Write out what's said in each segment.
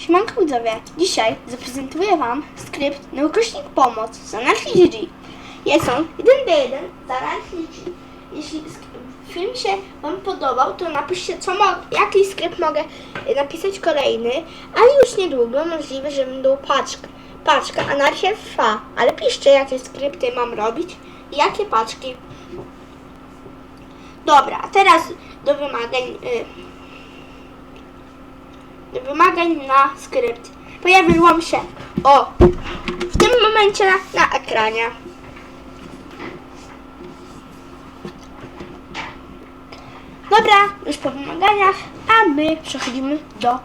Siemanko widzowie, dzisiaj zaprezentuję Wam skrypt na ukośnik pomoc z Anarchy GG. Jest on 1 do 1 z Anarchy GG. Jeśli film się Wam podobał, to napiszcie, co mo- jaki skrypt mogę y, napisać kolejny, ale już niedługo możliwe, że będą paczka. Paczka Anarchia trwa, ale piszcie, jakie skrypty mam robić i jakie paczki. Dobra, a teraz do wymagań. Y, wymagań na skrypt. Pojawiłam się o w tym momencie na, na ekranie. Dobra, już po wymaganiach, a my przechodzimy do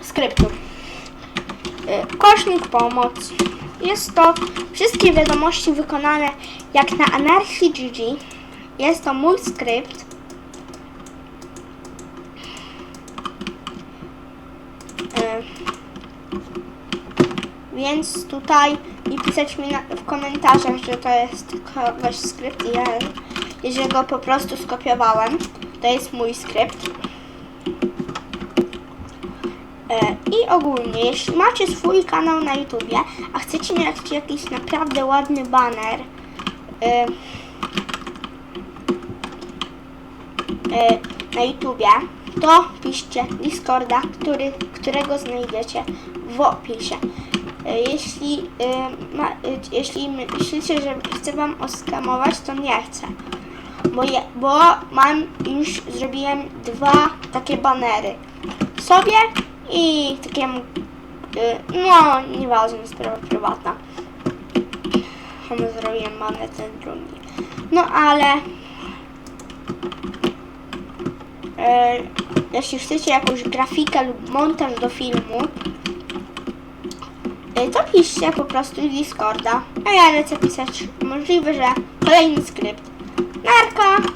skryptu. Y, Kośnik pomoc. Jest to wszystkie wiadomości wykonane jak na Anarchy GG. Jest to mój skrypt. E, Więc tutaj i pisać mi na, w komentarzach, że to jest kogoś skrypt i ja, jeżeli go po prostu skopiowałem, to jest mój skrypt. E, I ogólnie, jeśli macie swój kanał na YouTubie, a chcecie mieć jakiś naprawdę ładny baner, e, e, na YouTubie, to piszcie Discorda, który, którego znajdziecie w opisie. E, Jeśli, e, ma, e, jeśli myślicie, że chcę wam oskamować, to nie chcę. Bo, je, bo mam już zrobiłem dwa takie banery. Sobie i takiemu no nieważne, sprawa prywatna. Zrobiłem baner ten drugi. No ale jeśli chcecie jakąś grafikę lub montaż do filmu, to piszcie po prostu z Discorda. A ja lecę pisać możliwe, że kolejny skrypt. Narka!